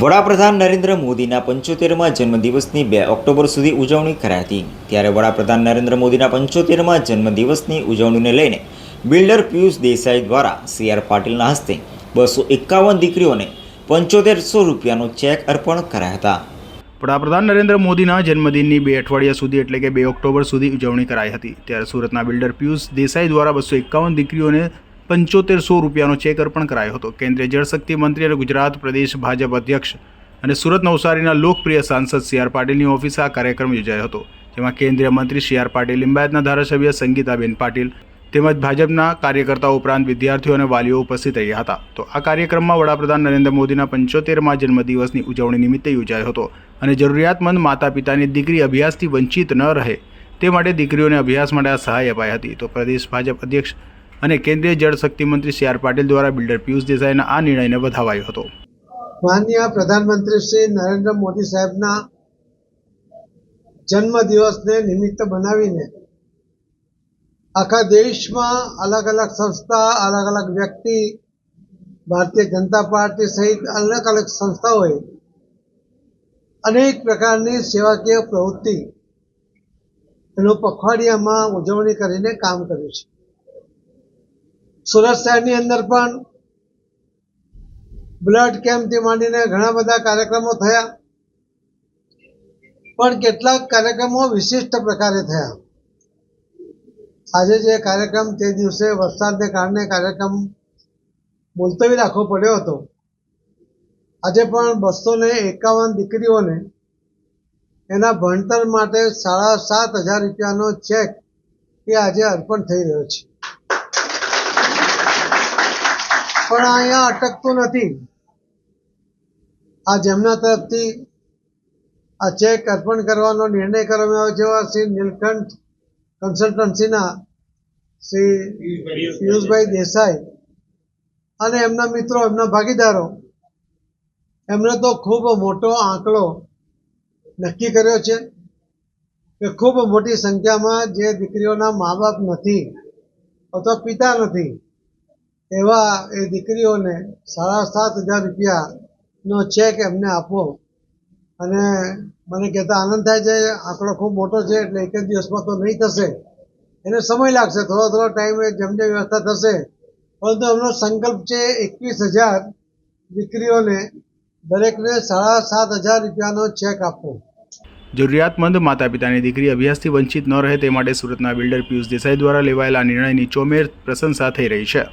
વડાપ્રધાન નરેન્દ્ર મોદીના પંચોતેરમાં જન્મદિવસની બે ઓક્ટોબર સુધી ઉજવણી કરાઈ હતી. ત્યારે વડાપ્રધાન નરેન્દ્ર મોદીના પંચોતેરમાં જન્મદિવસની ઉજવણીને લઈને બિલ્ડર પિયુષ દેસાઈ દ્વારા સી આર પાટીલના હસ્તે બસો એકાવન દીકરીઓને પંચોતેરસો રૂપિયાનો ચેક અર્પણ કરાયા હતા. વડાપ્રધાન નરેન્દ્ર મોદીના જન્મદિનની બે અઠવાડિયા સુધી એટલે કે બે ઓક્ટોબર સુધી ઉજવણી કરાઈ હતી. ત્યારે સુરતના બિલ્ડર પિયુષ દેસાઈ દ્વારા બસો એકાવન દીકરીઓને પંચોતેરસો રૂપિયાનો ચેક અર્પણ કરાયો હતો. કેન્દ્રીય જળશક્તિ મંત્રી અને ગુજરાત પ્રદેશ ભાજપ અધ્યક્ષ અને સુરત નવસારીના લોકપ્રિય સાંસદ સી આર પાટીલની ઓફિસે આ કાર્યક્રમ યોજાયો હતો, જેમાં કેન્દ્રીય મંત્રી સી આર પાટીલ, લિંબાયતના ધારાસભ્ય સંગીતાબેન પાટીલ તેમજ ભાજપના કાર્યકર્તાઓ ઉપરાંત વિદ્યાર્થીઓ અને વાલીઓ ઉપસ્થિત રહ્યા હતા. તો આ કાર્યક્રમમાં વડાપ્રધાન નરેન્દ્ર મોદીના પંચોતેરમાં જન્મદિવસની ઉજવણી નિમિત્તે યોજાયો હતો અને જરૂરિયાતમંદ માતા પિતાની દીકરી અભ્યાસથી વંચિત ન રહે તે માટે દીકરીઓને અભ્યાસ માટે આ સહાય અપાઈ હતી. તો પ્રદેશ ભાજપ અધ્યક્ષ અને કેન્દ્રીય જળશક્તિ મંત્રી સી આર પાટીલ દ્વારા બિલ્ડર પિયુષ દેસાઈના આ નિર્ણયને વધાવાયો હતો. માનનીય પ્રધાનમંત્રી શ્રી નરેન્દ્ર મોદી સાહેબના જન્મ દિવસને નિમિત્ત બનાવીને આખા દેશમાં અલગ અલગ સંસ્થા, અલગ અલગ વ્યક્તિ, ભારતીય જનતા પાર્ટી સહિત અલગ અલગ સંસ્થાઓએ અનેક પ્રકારની સેવાકીય પ્રવૃત્તિ એનો પખવાડિયામાં ઉજવણી કરીને કામ કર્યું છે. સુરત શહેરની અંદર પણ બ્લડ કેમ્પથી માંડીને ઘણા બધા કાર્યક્રમો થયા. પણ કેટલાક કાર્યક્રમો વિશિષ્ટ પ્રકારે થયા. આજે જે કાર્યક્રમ તે દિવસે વરસાદને કારણે કાર્યક્રમ મુલતવી રાખવો પડ્યો હતો. આજે પણ બસો ને એકાવન દીકરીઓને એના ભણતર માટે સાડા સાત હજાર રૂપિયાનો ચેક એ આજે અર્પણ થઈ રહ્યો છે. પણ અહીંયા અટકતું નથી. આ જેમના તરફથી આ ચેક અર્પણ કરવાનો નિર્ણય કરવામાં આવ્યો છે શ્રી નીલકંઠ કન્સલ્ટન્સીના શ્રી પિયુષભાઈ દેસાઈ અને એમના મિત્રો, એમના ભાગીદારો. એમણે તો ખૂબ મોટો આંકડો નક્કી કર્યો છે કે ખૂબ મોટી સંખ્યામાં જે દીકરીઓના મા બાપ નથી, અથવા પિતા નથી એવા એ દીકરીઓને સાડા સાત હજાર રૂપિયાનો ચેક એમને આપવો અને મને કહેતા, આનંદ થાય છે, આંકડો ખૂબ મોટો છે, એટલે એક જ દિવસમાં તો નહીં થશે. એને સમય લાગશે, થોડો થોડો ટાઈમ જેમ જેમ વ્યવસ્થા થશે. પરંતુ એમનો સંકલ્પ છે એકવીસ હજાર દીકરીઓને દરેકને સાડા સાત હજાર રૂપિયાનો ચેક આપવો. જરૂરિયાતમંદ માતા પિતાની દીકરી અભ્યાસથી વંચિત ન રહે તે માટે સુરતના બિલ્ડર પિયુષ દેસાઈ દ્વારા લેવાયેલા નિર્ણયની ચોમેર પ્રશંસા થઈ રહી છે.